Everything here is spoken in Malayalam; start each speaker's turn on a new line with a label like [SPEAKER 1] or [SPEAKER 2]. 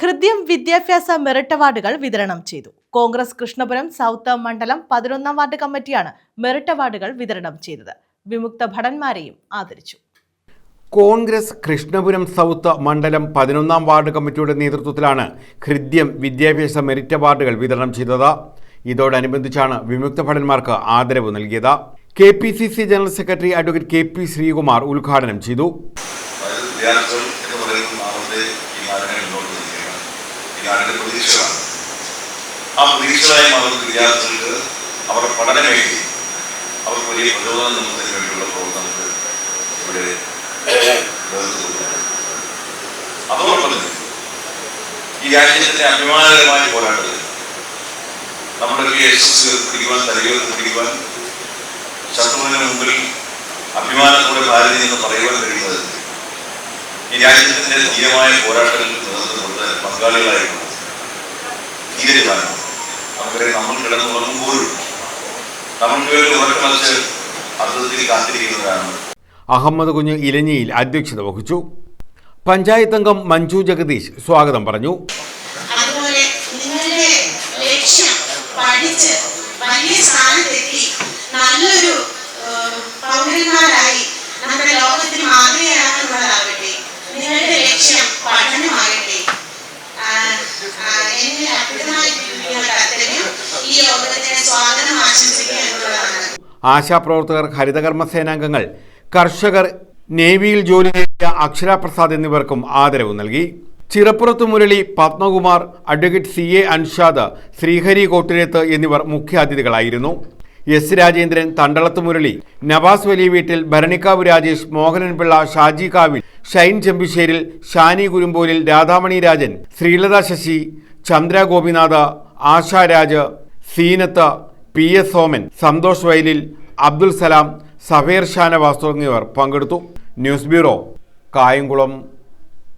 [SPEAKER 1] ഹൃദ്യം വിദ്യാഭ്യാസ മെറിറ്റ് അവാർഡുകൾ വിതരണം ചെയ്തു. കോൺഗ്രസ് കൃഷ്ണപുരം സൗത്ത് മണ്ഡലം പതിനൊന്നാം വാർഡ് കമ്മിറ്റിയാണ് മെറിറ്റ് അവാർഡുകൾ വിതരണം ചെയ്തത്. വിമുക്ത ഭടന്മാരെയും ആദരിച്ചു.
[SPEAKER 2] കോൺഗ്രസ് കൃഷ്ണപുരം സൗത്ത് മണ്ഡലം പതിനൊന്നാം വാർഡ് കമ്മിറ്റിയുടെ നേതൃത്വത്തിലാണ് ഹൃദ്യം വിദ്യാഭ്യാസ മെറിറ്റ് അവാർഡുകൾ വിതരണം ചെയ്തത്. ഇതോടനുബന്ധിച്ചാണ് വിമുക്ത ഭടന്മാർക്ക് ആദരവ് നൽകിയത്. K P C C general secretary advocate K P Sreekumar ഉദ്ഘാടനം ചെയ്തു.
[SPEAKER 3] അതായത് എന്ന് പറയുന്നത് നാളത്തെ ഈ നാടിനെ മുന്നോട്ട് നാടിന്റെ പ്രതീക്ഷകളാണ്. ആ പ്രതീക്ഷകളായി മാറുന്ന വിദ്യാർത്ഥികൾക്ക് അവരുടെ പഠനമേഖലയിൽ അവർക്ക് വലിയ പ്രചോദനം നൽകുന്നതിന് വേണ്ടിയുള്ള പ്രവർത്തനങ്ങൾ ഇവിടെ അതോടൊപ്പം തന്നെ ഈ രാജ്യത്തിന്റെ അഭിമാനകരമായ പോരാട്ടത്തിൽ നമ്മുടെയൊക്കെ യശസ് പിടിക്കുവാൻ തലയോട് പിടിക്കുവാൻ ശത്രുവിന് മുമ്പിൽ അഭിമാനത്തോടെ ഭാരതി എന്ന് പറയുവാൻ കഴിയുന്നത് ഈ രാജ്യത്തിന്റെ ധീരമായ പോരാട്ടത്തിൽ നേതൃത്വം കൊടുത്ത കാരണം അവരെ നമ്മൾ കിടന്നുറങ്ങുമ്പോഴും നമ്മൾക്ക് ഉറക്കം ഉറക്കമച്ച് അർത്ഥത്തിൽ കാത്തിരിക്കുന്നതാണ്
[SPEAKER 2] അഹമ്മദ് കുഞ്ഞ് ഇലഞ്ഞിയിൽ അധ്യക്ഷത വഹിച്ചു. പഞ്ചായത്ത് അംഗം മഞ്ജു ജഗദീഷ് സ്വാഗതം പറഞ്ഞു.
[SPEAKER 4] അതുപോലെ നിങ്ങളുടെ ലക്ഷ്യം പഠിച്ച് വലിയ സ്ഥാനത്തെത്തി നല്ലൊരു ഏഹ്,
[SPEAKER 2] ആശാപ്രവർത്തകർ ഹരിതകർമ്മ സേനാംഗങ്ങൾ കർഷകർ നേവിയിൽ ജോലി ചെയ്ത അക്ഷര പ്രസാദ് എന്നിവർക്കും ആദരവ് നൽകി. Chirappurath Murali Padmakumar advocate C A Anshad Sreehari Kottirath എന്നിവർ മുഖ്യാതിഥികളായിരുന്നു. S Rajendran Thandalath Murali Navas Valiya Veettil Bharanikkavu Rajesh Mohananpillai Shaji Kavil Shine Chembisseril Shani Kurumbolil Radhamani Rajan Sreelatha Sasi Chandra Gopinath Asha Raj Seenath P S Soman Santhosh Vayalil Abdul Salam Safeer Shanavas തുടങ്ങിയവർ പങ്കെടുത്തു. News bureau Kayamkulam.